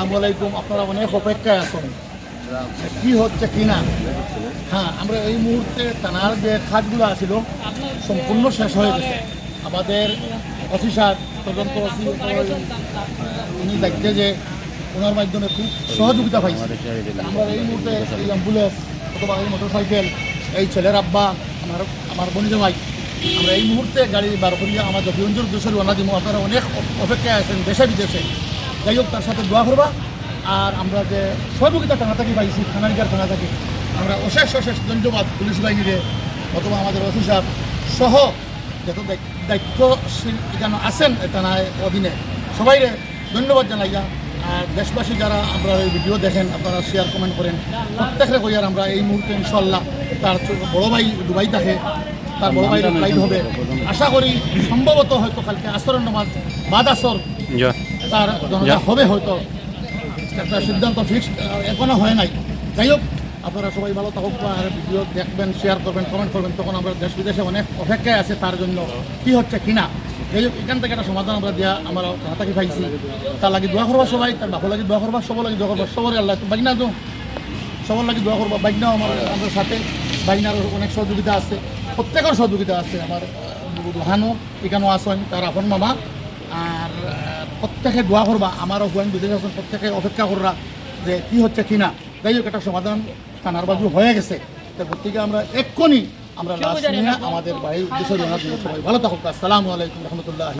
আসসালামু আলাইকুম। আপনারা অনেক অপেক্ষায় আছেন। কি হচ্ছে কি না? হ্যাঁ আমরা এই মুহূর্তে থানার যে খাতগুলো আছিল, সম্পূর্ণ শেষ হয়ে গেছে। আমাদের অফিসার, তদন্ত উনি দেখতে যে ওনার মাধ্যমে খুব সহযোগিতা পাইছে। আমরা এই মুহূর্তে এই অ্যাম্বুলেন্স অথবা এই মোটরসাইকেল, এই ছেলের আব্বা, আমার আমার বন্ধু ভাই, আমরা এই মুহূর্তে গাড়ি বার করিয়া আমার জটিয়ঞ্জুর উদ্দেশ্যে রওনা দিব আপনারা অনেক অপেক্ষায় আছেন দেশে বিদেশে যাই হোক, তার সাথে দোয়া করবা। আর আমরা যে সহযোগিতা থানা থেকে পাইছি থানারিকার থানা থেকে, আমরা অশেষ অশেষ ধন্যবাদ পুলিশ বাহিনীরে, অথবা আমাদের অফিসার সহ যত দায়িত্ব- দায়িত্বশীল এখানে আছেন থানায় অধীনে। সবাইরে ধন্যবাদ জানাইয়া। আর দেশবাসী যারা আমরা এই ভিডিও দেখেন, আপনারা শেয়ার কমেন্ট করেন, প্রত্যেকের আর আমরা এই মুহূর্তে ইনশাল্লাহ তার বড় ভাই দুবাই থাকে, তার বড় ভাই হবে। আশা করি সম্ভবত হয়তো কালকে আসরের নামাজ, বাদ আসর। তার জনতা হবে হয়তো। একটা সিদ্ধান্ত ফিক্সড এখনও হয় নাই। যাই হোক আপনারা সবাই ভালো থাকুক আর ভিডিও দেখবেন শেয়ার করবেন কমেন্ট করবেন তখন আমরা দেশ বিদেশে অনেক অপেক্ষায় আছে তার জন্য কি হচ্ছে কিনা যাই হোক এখান থেকে একটা সমাধান আমরা দিয়া আমরা হাতাকি পাইছি। তার লাগি দোয়া করবা সবাই তার বাপু লাগি দোয়া করবা সবার লাগে দোয়া করবা সবার আল্লাহ বাগিনা তো সবার লাগি দোয়া করবা বাগনাও আমার আমাদের সাথে। বাগনার অনেক সহযোগিতা আছে প্রত্যেকের সহযোগিতা আছে আমার দোহানো এখানেও আসেন তার আপন মামা। আর প্রত্যেকে দোয়া করবা আমারও হুয়ান বিদেশ আছেন প্রত্যেকে অপেক্ষা কররা যে কি হচ্ছে কি না। যাই হোক একটা সমাধান থানার বাজু হয়ে গেছে। তো প্রত্যেকে আমরা এক্ষুনি আমরা লাস্ট নিয়ে আমাদের বাড়ির উদ্দেশ্যে সবাই ভালো থাকুক। আসসালামু আলাইকুম রহমতুল্লাহ।